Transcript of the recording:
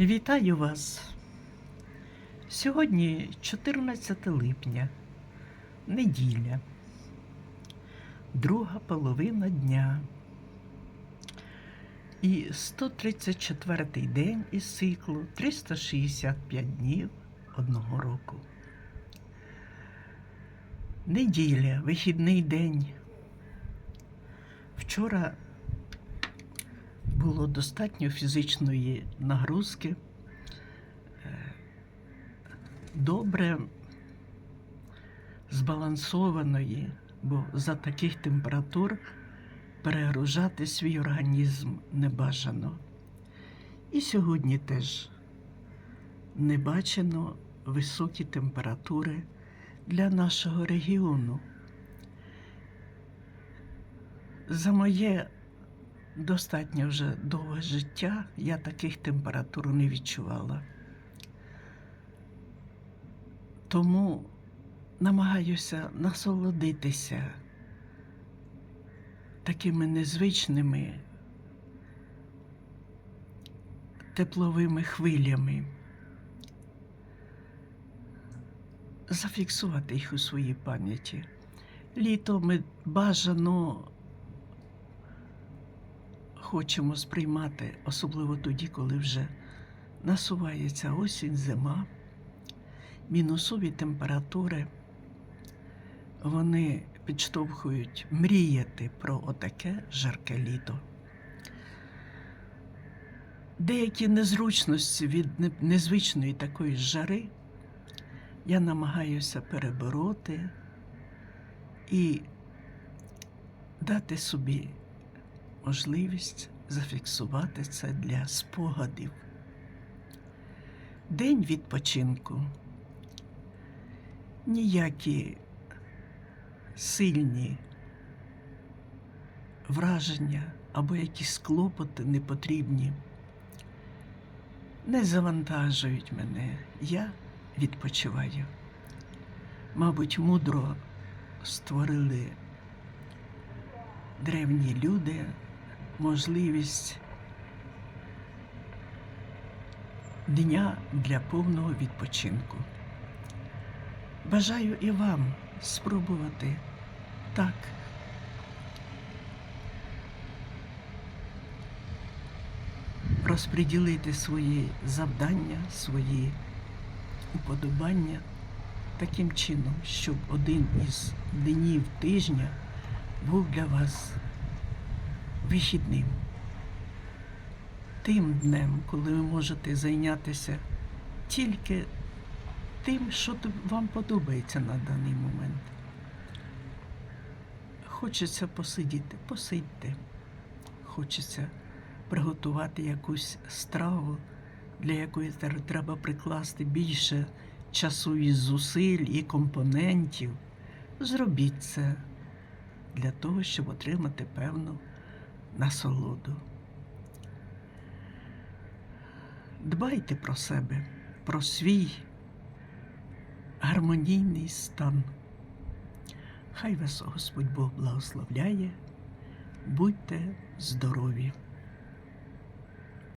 Вітаю вас! Сьогодні 14 липня, неділя, друга половина дня і 134 день із циклу 365 днів одного року. Неділя, вихідний день. Вчора було достатньо фізичної нагрузки. Е, Добре збалансованої, бо за таких температур перегружати свій організм не бажано. І сьогодні теж не бачено високі температури для нашого регіону. За моє достатньо вже довге життя я таких температур не відчувала. Тому намагаюся насолодитися такими незвичними тепловими хвилями, зафіксувати їх у своїй пам'яті. Літо ми бажано хочемо сприймати, особливо тоді, коли вже насувається осінь, зима, мінусові температури, вони підштовхують мріяти про отаке жарке літо. Деякі незручності від незвичної такої жари я намагаюся перебороти і дати собі можливість зафіксувати це для спогадів. День відпочинку. Ніякі сильні враження або якісь клопоти непотрібні не завантажують мене. Я відпочиваю. Мабуть, мудро створили древні люди можливість дня для повного відпочинку. Бажаю і вам спробувати так. Розподілити свої завдання, свої уподобання таким чином, щоб один із днів тижня був для вас вихідним. Тим днем, коли ви можете зайнятися тільки тим, що вам подобається на даний момент. Хочеться посидіти, посидьте. Хочеться приготувати якусь страву, для якої треба прикласти більше часу і зусиль і компонентів. Зробіть це для того, щоб отримати певну насолоду. Дбайте про себе, про свій гармонійний стан. Хай вас Господь Бог благословляє. Будьте здорові!